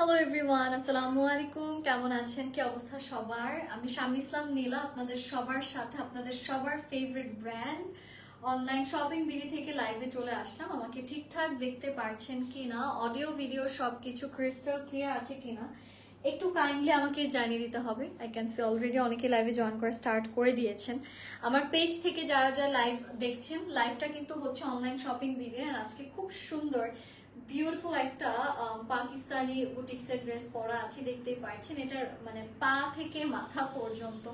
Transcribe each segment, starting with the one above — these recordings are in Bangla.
হ্যালো এভরিওয়ান আসসালামু আলাইকুম কেমন আছেন? কি অবস্থা সবার? আমি শামি ইসলাম নীলা, আপনাদের সবার সাথে, আপনাদের সবার favourite brand online shopping BD থেকে লাইভে চলে আসলাম। আমাকে ঠিকঠাক দেখতে পারছেন কিনা? অডিও ভিডিও সবকিছু ক্রিস্টাল ক্লিয়ার আছে কিনা? একটু কাইন্ডলি আমাকে জানিয়ে দিতে হবে। আই ক্যান সি অলরেডি অনেকে লাইভে জয়েন করা স্টার্ট করে দিয়েছেন। আমার পেজ থেকে যারা যারা লাইভ দেখছেন লাইভটা কিন্তু হচ্ছে অনলাইন শপিং বিডি। আর আজকে খুব সুন্দর বিউটিফুল একটা পাকিস্তানি বুটিক্সের ড্রেস পরা আছে দেখতেই পাচ্ছেন এটার মানে পা থেকে মাথা পর্যন্ত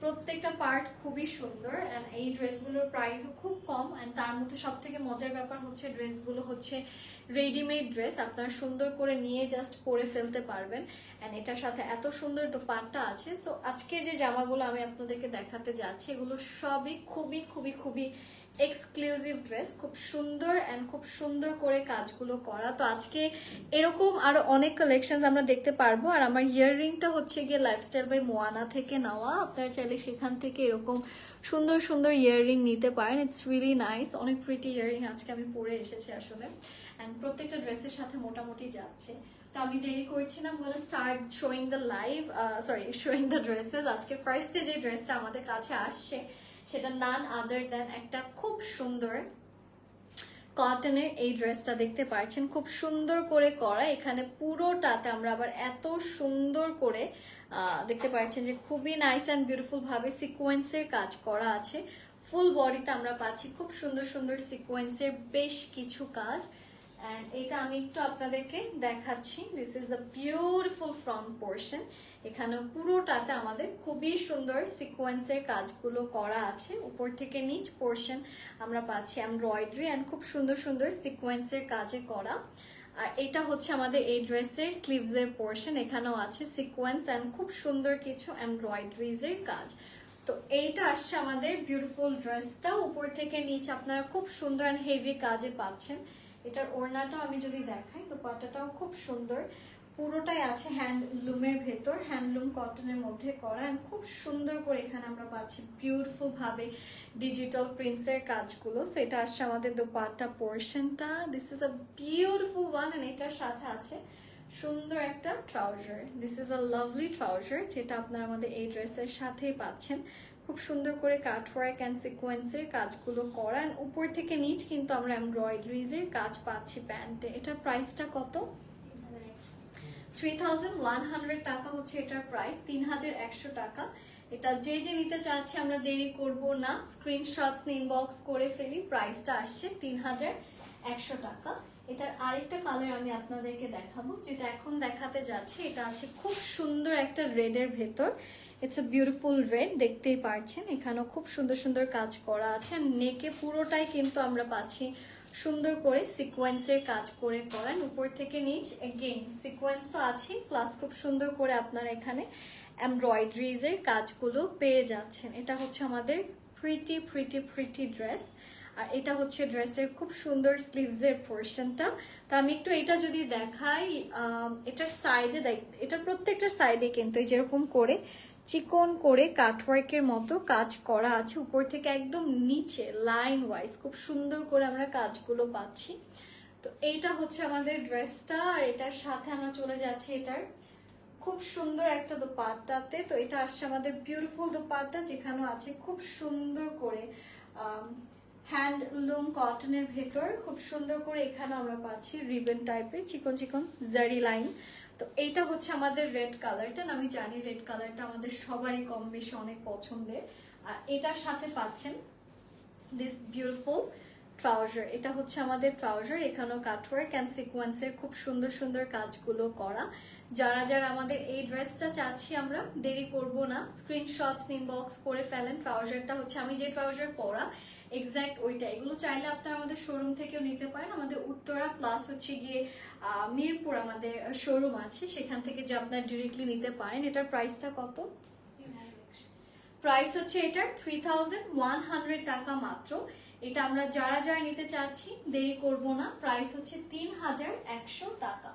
প্রত্যেকটা পার্ট খুবই সুন্দর অ্যান্ড এই ড্রেসগুলোর প্রাইসও খুব কম অ্যান্ড তার মধ্যে সব থেকে মজার ব্যাপার হচ্ছে ড্রেসগুলো হচ্ছে রেডিমেড ড্রেস আপনারা সুন্দর করে নিয়ে জাস্ট পরে ফেলতে পারবেন অ্যান্ড এটার সাথে এত সুন্দর দোপাট্টা আছে। সো আজকে যে জামাগুলো আমি আপনাদেরকে দেখাতে যাচ্ছি, এগুলো সবই খুবই খুবই খুবই এক্সক্লুসিভ ড্রেস খুব সুন্দর অ্যান্ড খুব সুন্দর করে কাজগুলো করা। তো আজকে এরকম আরও অনেক কালেকশন আমরা দেখতে পারব। আর আমার ইয়াররিংটা হচ্ছে গিয়ে লাইফস্টাইল বাই মোয়ানা থেকে নেওয়া। আপনারা চাইলে সেখান থেকে এরকম সুন্দর সুন্দর ইয়াররিং নিতে পারেন। ইটস রিয়েলি নাইস অনেক প্রিটি ইয়াররিং আজকে আমি পরে এসেছি আসলে। অ্যান্ড প্রত্যেকটা ড্রেসের সাথে মোটামুটি যাচ্ছে। তো আমি দেরি করছি না। বলে start showing the live sorry showing the dresses আজকে ফার্স্টে যে ড্রেসটা আমাদের কাছে আসছে সেটা নান আদার দেন একটা খুব সুন্দর কটনের এই ড্রেসটা দেখতে পাচ্ছেন খুব সুন্দর করে করা। এখানে পুরোটাতে আমরা আবার এত সুন্দর করে দেখতে পাচ্ছেন যে খুবই নাইস অ্যান্ড বিউটিফুল ভাবে সিকোয়েন্সের কাজ করা আছে। ফুল বডিতে আমরা পাচ্ছি খুব সুন্দর সুন্দর সিকোয়েন্সের বেশ কিছু কাজ। অ্যান্ড এটা আমি একটু আপনাদেরকে দেখাচ্ছি। This is the beautiful front portion এখানে পুরোটাতে আমাদের খুবই সুন্দর সিকোয়েন্সের কাজগুলো করা আছে। উপর থেকে নিচ পোর্শন আমরা পাচ্ছি এমব্রয়ডারি অ্যান্ড খুব সুন্দর সুন্দর সিকোয়েন্সের কাজে করা। আর এটা হচ্ছে আমাদের এই ড্রেসের স্লিভস এর পোর্শন এখানেও আছে সিকোয়েন্স অ্যান্ড খুব সুন্দর কিছু এমব্রয়ডারিজ এর কাজ। তো এইটা আসছে আমাদের বিউটিফুল ড্রেসটা উপর থেকে নিচ আপনারা খুব সুন্দর অ্যান্ড হেভি কাজে পাচ্ছেন। এটার ওড়নাটাও আমি যদি দেখাই, তো পাটাটাও খুব সুন্দর। পুরোটাই আছে হ্যান্ডলুমের ভেতর, হ্যান্ডলুম কটনের মধ্যে করা খুব সুন্দর করে এখানে আমরা পাচ্ছি বিউটিফুল ভাবে ডিজিটাল প্রিন্টসের কাজগুলো। So, এটা আসছে আমাদের দোপাট্টা পোর্শনটা this is a beautiful one and এটার সাথে আছে সুন্দর একটা trouser this is a lovely trouser যেটা আপনারা আমাদের এই ড্রেসের সাথেই পাচ্ছেন। খুব সুন্দর করে কাটওয়ার্ক অ্যান্ড সিকোয়েন্সের কাজগুলো করা and উপর থেকে নিচ কিন্তু আমরা এমব্রয়ডারিজের কাজ পাচ্ছি প্যান্টে। এটার প্রাইসটা কত? থ্রি থাউজেন্ড ওয়ান হান্ড্রেড টাকা হচ্ছে এটার প্রাইস তিন হাজার একশো টাকা। এটা যে যে নিতে চাচ্ছি আমরা দেরি করব না। স্ক্রিনশটস ইনবক্স করে ফেলি প্রাইসটা আসছে তিন হাজার একশো টাকা। এটার আরেকটা কালার আমি আপনাদেরকে দেখাবো, যেটা এখন দেখাতে যাচ্ছি। এটা আছে খুব সুন্দর একটা রেডের ভেতর। ইটস এ বিউটিফুল রেড দেখতেই পারছেন। এখানেও খুব সুন্দর সুন্দর কাজ করা আছে। নেকে পুরোটাই কিন্তু আমরা পাচ্ছি সুন্দর করে সিকোয়েন্সের কাজ করে করেন উপর থেকে নিচ এগেইন সিকোয়েন্স তো আছে প্লাস খুব সুন্দর করে আপনারা এখানে এমব্রয়ডারিজ এর কাজগুলো পেয়ে যাচ্ছেন। এটা হচ্ছে আমাদের প্রিটি প্রিটি প্রিটি ড্রেস আর এটা হচ্ছে ড্রেসের খুব সুন্দর স্লিভস এর পোর্শনটা। তা আমি একটু এটা যদি দেখাই এটার সাইডে দেখ এটার প্রত্যেকটা সাইডে কিন্তু এই যেরকম করে চিকন করে কাটওয়ার্কের মতো কাজ করা আছে, উপর থেকে একদম নিচে লাইন ওয়াইজ খুব সুন্দর করে আমরা কাজগুলো পাচ্ছি। তো এইটা হচ্ছে আমাদের ড্রেসটা, আর এটার সাথে আমরা চলে যাচ্ছি এটার খুব সুন্দর একটা দোপাট্টাতে। তো এটা আসছে আমাদের বিউটিফুল দোপাট্টা, যেখানেও আছে খুব সুন্দর করে হ্যান্ডলুম কটনের ভেতর খুব সুন্দর করে এখানে আমরা পাচ্ছি রিবেন টাইপের চিকন চিকন জারি লাইন তো এইটা হচ্ছে আমাদের রেড কালারটা আমি জানি রেড কালারটা আমাদের সবারই কম বেশি অনেক পছন্দের। আর এটার সাথে পাচ্ছেন দিস বিউটিফুল ট্রাউজার এটা হচ্ছে আমাদের ট্রাউজার এখানেও কাটওয়ার্ক অ্যান্ড সিকোয়েন্সের খুব সুন্দর সুন্দর কাজগুলো করা। যারা যারা আমাদের এই ড্রেসটা চাচ্ছি আমরা দেরি করব না। স্ক্রিনশটস ইনবক্স করে ফেলেন। ট্রাউজারটা হচ্ছে আমি যে ট্রাউজার পরা এক্স্যাক্ট ওইটা। এগুলো চাইলে আপনারা আমাদের শোরুম থেকেও নিতে পারেন। আমাদের উত্তরা প্লাস হচ্ছে গিয়ে মিরপুর আমাদের শোরুম আছে। সেখান থেকে যে আপনারা ডিরেক্টলি নিতে পারেন। এটার প্রাইসটা কত? প্রাইস হচ্ছে এটার থ্রি থাউজেন্ড ওয়ান হান্ড্রেড টাকা মাত্র। এটা আমরা যারা যারা নিতে চাচ্ছি, দেরি করব না। প্রাইস হচ্ছে তিন হাজার একশো টাকা।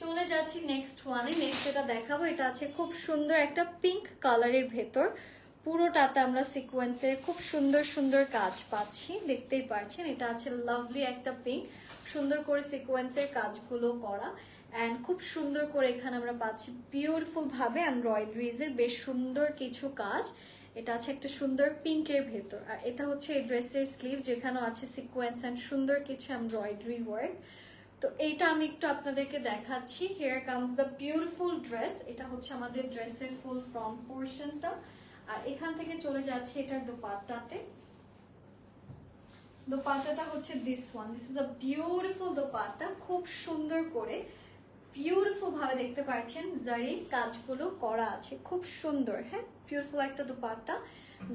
চলে যাচ্ছি নেক্সট ওয়ানে নেক্সট এটা দেখাবো, এটা আছে খুব সুন্দর একটা পিঙ্ক কালারের ভেতর। পুরোটাতে আমরা সিকোয়েন্সের খুব সুন্দর সুন্দর কাজ পাচ্ছি। দেখতেই পাচ্ছেন, এটা আছে লাভলি একটা পিঙ্ক সুন্দর করে সিকোয়েন্সের কাজগুলো করা। অ্যান্ড খুব সুন্দর করে এখানে আমরা পাচ্ছি বিউটিফুল ভাবে এমব্রয়ডারিজের বেশ সুন্দর কিছু কাজ। এটা আছে একটা সুন্দর পিঙ্কের ভেতর। আর এটা হচ্ছে এই ড্রেসের স্লিভ যেখানেও আছে সিকোয়েন্স অ্যান্ড সুন্দর কিছু এমব্রয়ডারি ওয়ার্ক তো এইটা আমি একটু আপনাদেরকে দেখাচ্ছি। Here comes the beautiful dress এটা হচ্ছে আমাদের ড্রেসের ফুল ফ্রন্ট পোর্শনটা আর এখান থেকে চলে যাচ্ছে এটার দোপাট্টাতে। দোপাট্টাটা হচ্ছে this one this is a beautiful dupatta. খুব সুন্দর করে বিউটিফুল ভাবে দেখতে পাচ্ছেন জারির কাজগুলো করা আছে। খুব সুন্দর হ্যাঁ? বিউটিফুল একটা দোপাট্টা।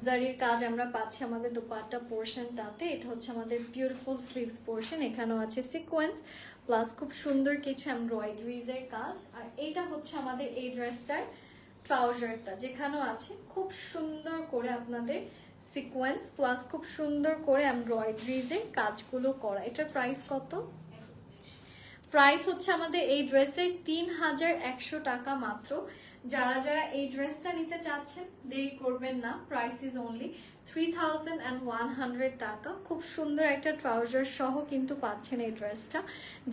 জারির কাজ আমরা পাচ্ছি আমাদের দোপাট্টা পোর্শনটাতে এটা হচ্ছে আমাদের বিউটিফুল স্লিভস পোর্শন এখানেও আছে সিকোয়েন্স প্লাস খুব সুন্দর কিছু এমব্রয়ডারিজ এর কাজ। আর এটা হচ্ছে আমাদের এই ড্রেসটার ট্রাউজারটা যেখানেও আছে খুব সুন্দর করে আপনাদের সিকোয়েন্স প্লাস খুব সুন্দর করে এমব্রয়ডারিজ এর কাজগুলো করা। এটার প্রাইস কত? প্রাইস হচ্ছে আমাদের এই ড্রেসের তিন হাজার একশো টাকা মাত্র। যারা যারা এই ড্রেসটা নিতে চাচ্ছেন, দেরি করবেন না price is only three thousand and one hundred টাকা। খুব সুন্দর একটা ট্রাউজার সহ কিন্তু পাচ্ছেন এই ড্রেসটা।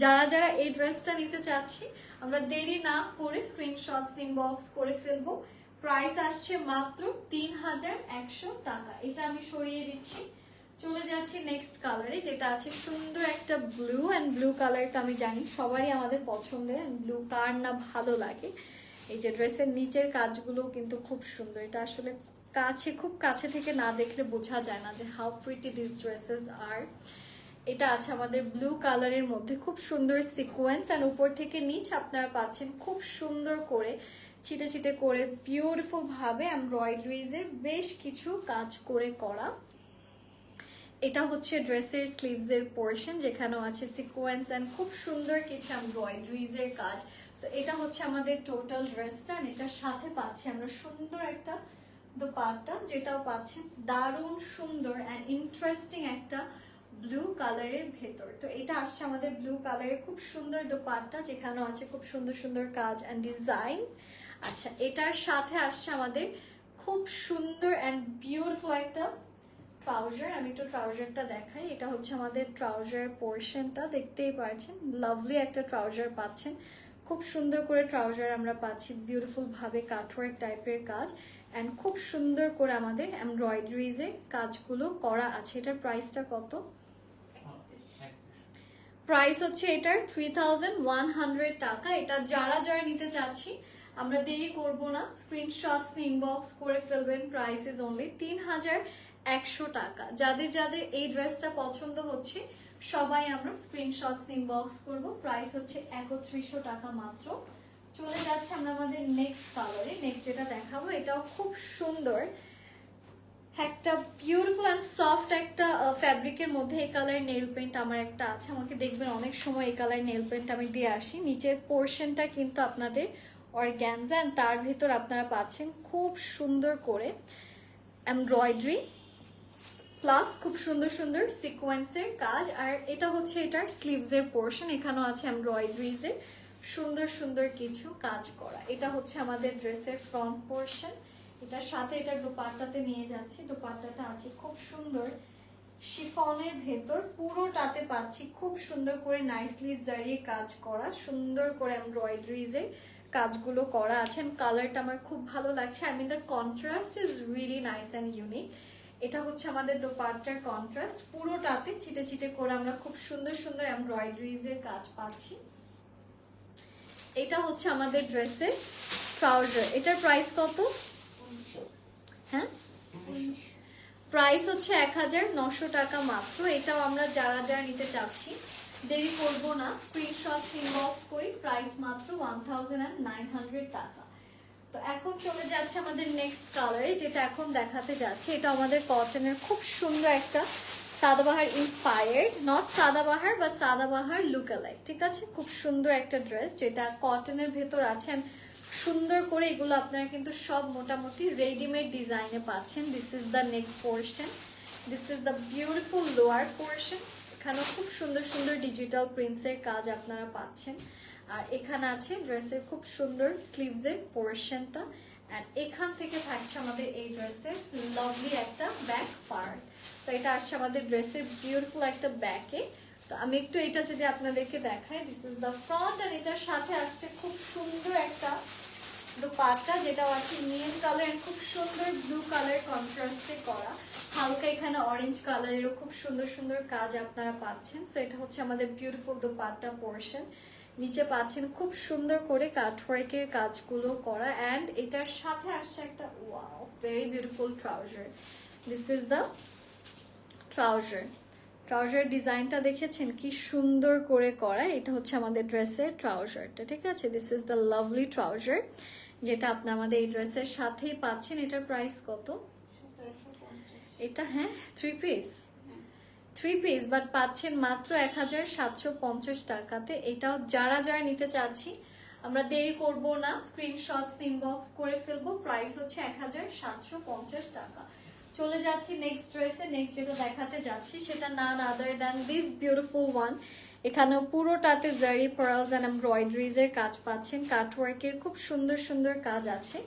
যারা যারা এই ড্রেসটা নিতে চাচ্ছি, আমরা দেরি না করে স্ক্রিনশটস ইনবক্স করে ফেলব। প্রাইস আসছে মাত্র তিন হাজার একশো টাকা। এটা আমি সরিয়ে দিচ্ছি। চলে যাচ্ছি নেক্সট কালারে যেটা আছে সুন্দর একটা ব্লু অ্যান্ড ব্লু কালারটা আমি জানি, সবারই আমাদের পছন্দের ব্লু কার না ভালো লাগে। এই যে ড্রেসের নিচের কাজগুলো কিন্তু খুব সুন্দর, এটা আসলে কাছে, খুব কাছে থেকে না দেখলে বোঝা যায় না যে হাউ প্রিটি দিস ড্রেসেস আর এটা আছে আমাদের ব্লু কালারের মধ্যে, খুব সুন্দর সিকোয়েন্স অ্যান্ড উপর থেকে নিচ আপনারা পাচ্ছেন খুব সুন্দর করে, ছিটে ছিটে করে বিউটিফুল ভাবে এমব্রয়ডারিজের বেশ কিছু কাজ করে করা। এটা হচ্ছে ড্রেসের স্লিভস এর পোর্শন যেখানেও আছে সিকোয়েন্স অ্যান্ড খুব সুন্দর কিছু এমব্রয়ডারিজ এর কাজ। তো এটা হচ্ছে আমাদের টোটাল ড্রেসটা এটার সাথে পাচ্ছি আমরা সুন্দর একটা দোপাট্টা, যেটাও পাচ্ছেন দারুণ সুন্দর অ্যান্ড ইন্টারেস্টিং একটা ব্লু কালারের ভেতর। তো, এটা আসছে আমাদের ব্লু কালারের খুব সুন্দর দোপাট্টা, যেখানেও আছে খুব সুন্দর সুন্দর কাজ অ্যান্ড ডিজাইন আচ্ছা এটার সাথে আসছে আমাদের খুব সুন্দর অ্যান্ড বিউটিফুল একটা ট্রাউজার আমি একটু ট্রাউজারটা দেখাই। এটা হচ্ছে আমাদের ট্রাউজার পোর্শনটা দেখতেই পাচ্ছেন। লাভলি একটা ট্রাউজার পাচ্ছেন। খুব সুন্দর করে ট্রাউজার আমরা পাচ্ছি। বিউটিফুল ভাবে কাটওয়ার্ক টাইপের কাজ। অ্যান্ড খুব সুন্দর করে আমাদের এমব্রয়ডারিজের কাজগুলো করা আছে। এটার প্রাইসটা কত? প্রাইস হচ্ছে এটার থ্রি টাকা। এটা যারা যারা নিতে চাচ্ছি, আমরা দেরি করব না। স্ক্রিনশটস ইনবক্স করে ফেলবেন। প্রাইস ইজ অনলি তিন হাজার একশো টাকা। যাদের যাদের এই ড্রেসটা পছন্দ হচ্ছে, সবাই আমরা স্ক্রিনশটস ইনবক্স করব। প্রাইস হচ্ছে একত্রিশশো টাকা মাত্র। চলে যাচ্ছে আমরা আমাদের নেক্সট কালারে নেক্সট যেটা দেখাবো, এটাও খুব সুন্দর। একটা বিউটিফুল অ্যান্ড সফট একটা ফ্যাব্রিকের মধ্যে এই কালার নেল পেন্ট আমার একটা আছে। আমাকে দেখবেন অনেক সময় এই কালার নেল পেন্ট আমি দিয়ে আসি। নিচের পোর্শনটা কিন্তু আপনাদের অর্গ্যানজা অ্যান্ড তার ভেতর আপনারা পাচ্ছেন খুব সুন্দর করে এমব্রয়ডারি প্লাস খুব সুন্দর সুন্দর সিকোয়েন্সের কাজ, আর এটা হচ্ছে এটার স্লিভসের পোর্শন এখানেও আছে এমব্রয়ডারিজের সুন্দর সুন্দর কিছু কাজ করা। এটা হচ্ছে আমাদের ড্রেসের ফ্রন্ট পোর্শন এটার সাথে এটা দোপাট্টাতে নিয়ে যাচ্ছি। দোপাট্টাটা আছে খুব সুন্দর। শিফনের ভেতর পুরোটাতে পাচ্ছি খুব সুন্দর করে নাইসলি জারির কাজ করা, সুন্দর করে এমব্রয়ডারিজের কাজগুলো করা আছে। কালারটা আমার খুব ভালো লাগছে। I mean the contrast is really nice and unique এটা হচ্ছে আমাদের দোপাট্টার কন্ট্রাস্ট পুরোটাতে ছিটে ছিটে করে আমরা খুব সুন্দর সুন্দর এমব্রয়ডারিজ এর কাজ পাচ্ছি। এটা হচ্ছে আমাদের ড্রেসের ট্রাউজার এটার প্রাইস কত? হ্যাঁ? প্রাইস হচ্ছে এক হাজার নশো টাকা মাত্র। এটাও আমরা যারা যারা নিতে চাচ্ছি, দেরি করব না। স্ক্রিনশট ইনবক্স করি। প্রাইস মাত্র one thousand and nine hundred টাকা। এখন চলে যাচ্ছে আমাদের নেক্সট কালারে যেটা এখন দেখাতে যাচ্ছে। এটা আমাদের কটনের খুব সুন্দর একটা Sadabahar inspired not Sadabahar but Sadabahar look alike ঠিক আছে? খুব সুন্দর একটা ড্রেস যেটা কটনের ভেতর আছে। And সুন্দর করে এগুলো আপনারা কিন্তু সব মোটামুটি রেডিমেড ডিজাইনে পাচ্ছেন। This is the neck portion this is the beautiful lower portion এখানেও খুব সুন্দর সুন্দর ডিজিটাল প্রিন্টসের কাজ আপনারা পাচ্ছেন। আর এখানে আছে ড্রেসের খুব সুন্দর স্লিভসের পোর্শনটা। এখান থেকে থাকছে আমাদের এই ড্রেসের লাভলি একটা ব্যাক পার্ট তো এটা আসছে আমাদের ড্রেসের বিউটিফুল একটা ব্যাকে তো আমি একটু এটা যদি আপনাদেরকে দেখাই দিস ইজ দ্য ফ্রন্ট আর এটার সাথে আসছে খুব সুন্দর একটা দোপাট্টা যেটা আছে নিয়ন কালার খুব সুন্দর ব্লু কালার কন্ট্রাস্টে করা। হালকা এখানে অরেঞ্জ কালারেরও খুব সুন্দর সুন্দর কাজ আপনারা পাচ্ছেন। সো এটা হচ্ছে আমাদের বিউটিফুল দোপাট্টা পোর্শন নিচে পাচ্ছেন খুব সুন্দর করে কাঠওয়ার্কের কাজগুলো করা অ্যান্ড এটার সাথে আসছে একটা wow very beautiful trouser this is the trouser trouser ডিজাইনটা দেখেছেন? কি সুন্দর করে করা। এটা হচ্ছে আমাদের ড্রেসের ট্রাউজারটা ঠিক আছে? This is the lovely trouser যেটা আপনি আমাদের এই ড্রেসের সাথেই পাচ্ছেন। এটার প্রাইস কত? এটা হ্যাঁ three piece three piece but পাচ্ছেন মাত্র এক হাজার সাতশো পঞ্চাশ টাকাতে। এটাও যারা যারা নিতে চাচ্ছি, আমরা দেরি করব না। স্ক্রিনশটস ইনবক্স করে ফেলব। প্রাইস হচ্ছে এক হাজার সাতশো পঞ্চাশ টাকা। চলে যাচ্ছি নেক্সট ড্রেসে নেক্সট যেটা দেখাতে যাচ্ছি, সেটা none other than this beautiful one এখানেও পুরোটাতে জারি পার্লস অ্যান্ড এমব্রয়ডারিজ এর কাজ পাচ্ছেন। কাটওয়ার্কের খুব সুন্দর সুন্দর কাজ আছে।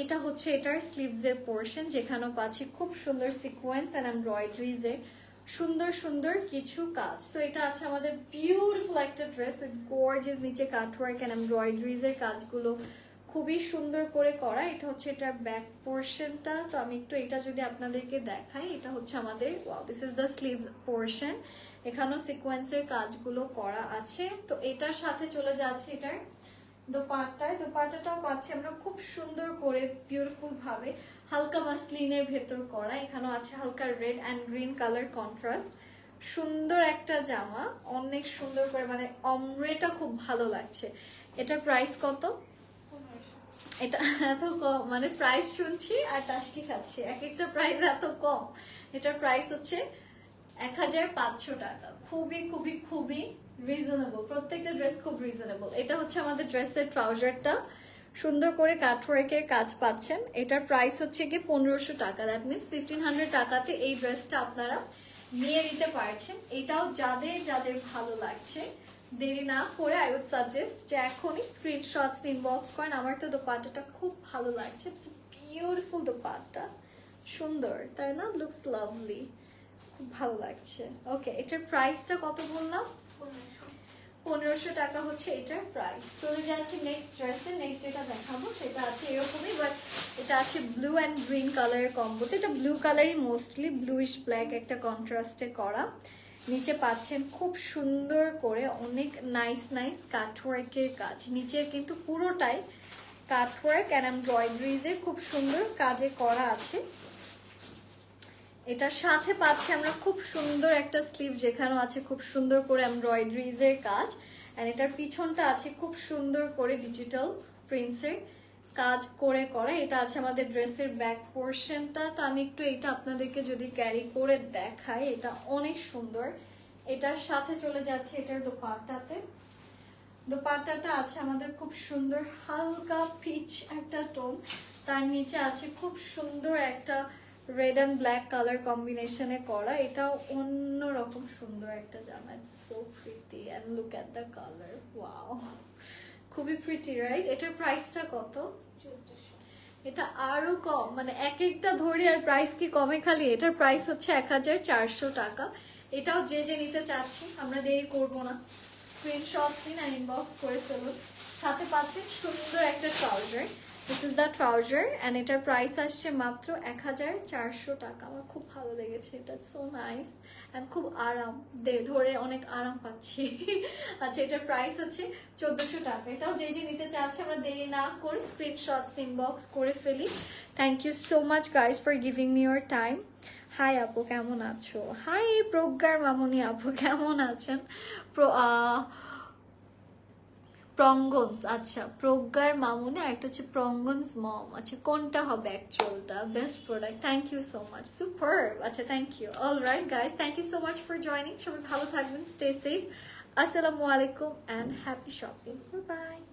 এটা হচ্ছে এটার স্লিভস এর পোর্শন যেখানেও পাচ্ছি খুব সুন্দর সিকোয়েন্স অ্যান্ড এমব্রয়ডারিজ এর। সুন্দর সুন্দর কিছু কাজ। তো এটা আছে আমাদের বিউটিফুল একটা ড্রেস উইথ গর্জিয়াস নিচে কাটওয়ার্ক অ্যান্ড এমব্রয়ডারিজ এর কাজগুলো খুবই সুন্দর করে করা। এটা হচ্ছে এটার ব্যাক পোর্শনটা তো আমি একটু এটা যদি আপনাদেরকে দেখাই, এটা হচ্ছে আমাদের this is the sleeves portion এখানেও সিকোয়েন্সের কাজগুলো করা আছে। তো এটার সাথে চলে যাচ্ছে এটার দোপাট্টায়। দোপাট্টাটাও পাচ্ছি আমরা খুব সুন্দর করে বিউটিফুল ভাবে। হালকা মাসলিনের ভেতর করা। এখানেও আছে হালকা red and green colour contrast সুন্দর একটা জামা। অনেক সুন্দর করে মানে অমরেটা খুব ভালো লাগছে। এটার প্রাইস কত? এটা এত কম। মানে প্রাইস শুনছি আর টাসকি খাচ্ছি। এক একটা প্রাইস এত কম। এটার প্রাইস হচ্ছে এক হাজার পাঁচশো টাকা। খুবই খুবই খুবই রিজনেবল প্রত্যেকটা ড্রেস খুব রিজনেবল এটা হচ্ছে আমাদের ড্রেসের ট্রাউজারটা সুন্দর করে কাটওয়ার্কের কাজ পাচ্ছেন। এটার প্রাইস হচ্ছে কি পনেরোশো টাকা। দ্যাট মিনস ফিফটিন হান্ড্রেড টাকাতে এই ড্রেসটা আপনারা নিয়ে নিতে পারছেন। এটাও যাদের যাদের ভালো লাগছে, দেরি না করে আই উড সাজেস্ট যে এখনই স্ক্রিনশটস ইনবক্স করেন। আমার তো দোপাট্টাটা খুব ভালো লাগছে। বিউটিফুল দোপাট্টা। সুন্দর, তাই না? লুকস লাভলি খুব ভালো লাগছে। ওকে এটার প্রাইসটা কত বললাম? পনেরোশো টাকা হচ্ছে এটার প্রাইস চলে যাচ্ছে নেক্সট ড্রেসে নেক্সট যেটা দেখাবো, সেটা আছে এরকমই বাট এটা আছে ব্লু অ্যান্ড গ্রিন কালারের কম্বোতে এটা ব্লু কালারই মোস্টলি ব্লুইশ ব্ল্যাক একটা কন্ট্রাস্টে করা। নিচে পাচ্ছেন খুব সুন্দর করে অনেক নাইস নাইস কাঠওয়ার্কের কাজ। নিচের কিন্তু পুরোটাই কাঠওয়ার্ক অ্যান্ড এমব্রয়ডারিজের খুব সুন্দর কাজে করা আছে। এটার সাথে পাচ্ছি আমরা খুব সুন্দর একটা স্লিভ যেখানেও আছে খুব সুন্দর করে এমব্রয়ডারিজের কাজ। অ্যান্ড এটার পিছনটা আছে খুব সুন্দর করে ডিজিটাল প্রিন্টসের কাজ করে করে। এটা আছে আমাদের ড্রেসের ব্যাক পোর্শনটা তো আমি একটু এটা আপনাদেরকে যদি ক্যারি করে দেখাই, এটা অনেক সুন্দর। এটার সাথে চলে যাচ্ছে এটার দোপাট্টাতে। দোপাট্টাটা আছে আমাদের খুব সুন্দর হালকা পিচ একটা টোন তার নিচে আছে খুব সুন্দর একটা রেড অ্যান্ড ব্ল্যাক কালার কম্বিনেশনে করা। এটাও অন্যরকম সুন্দর একটা জামা। It's so pretty and look at the colour wow খুবই প্রিটি রাইট এটার প্রাইসটা কত? এটা আরও কম। মানে এক একটা ধরি আর প্রাইস কি কমে খালি? এটার প্রাইস হচ্ছে এক হাজার চারশো টাকা। এটাও যে যে নিতে চাচ্ছি আমরা দেরি করব না। স্ক্রিনশট দিন আর ইনবক্স করে ফেলুন। সাথে পাচ্ছেন সুন্দর একটা trouser this is the trouser and এটার প্রাইস আসছে মাত্র এক হাজার চারশো টাকা। আমার খুব ভালো লেগেছে এটা। সো নাইস অ্যান্ড খুব আরাম। ধরে অনেক আরাম পাচ্ছি। আচ্ছা এটার প্রাইস হচ্ছে চোদ্দোশো টাকা। এটাও যে যে নিতে চাচ্ছে, আমরা দেরি না করে স্ক্রিনশটস ইনবক্স করে ফেলি। Thank you so much guys for giving me your time hi আপু, কেমন আছো? হাই প্রজ্ঞার মামনি আপু, কেমন আছেন? প্র প্রঙ্গন্স আচ্ছা প্রজ্ঞার মামুনি একটা হচ্ছে প্রঙ্গন্স মম আচ্ছা কোনটা হবে অ্যাকচুয়ালটা best product thank you so much super আচ্ছা thank you all right guys thank you so much for joining সবাই ভালো থাকবেন স্টে সেফ আসসালামু আলাইকুম অ্যান্ড হ্যাপি শপিং বাই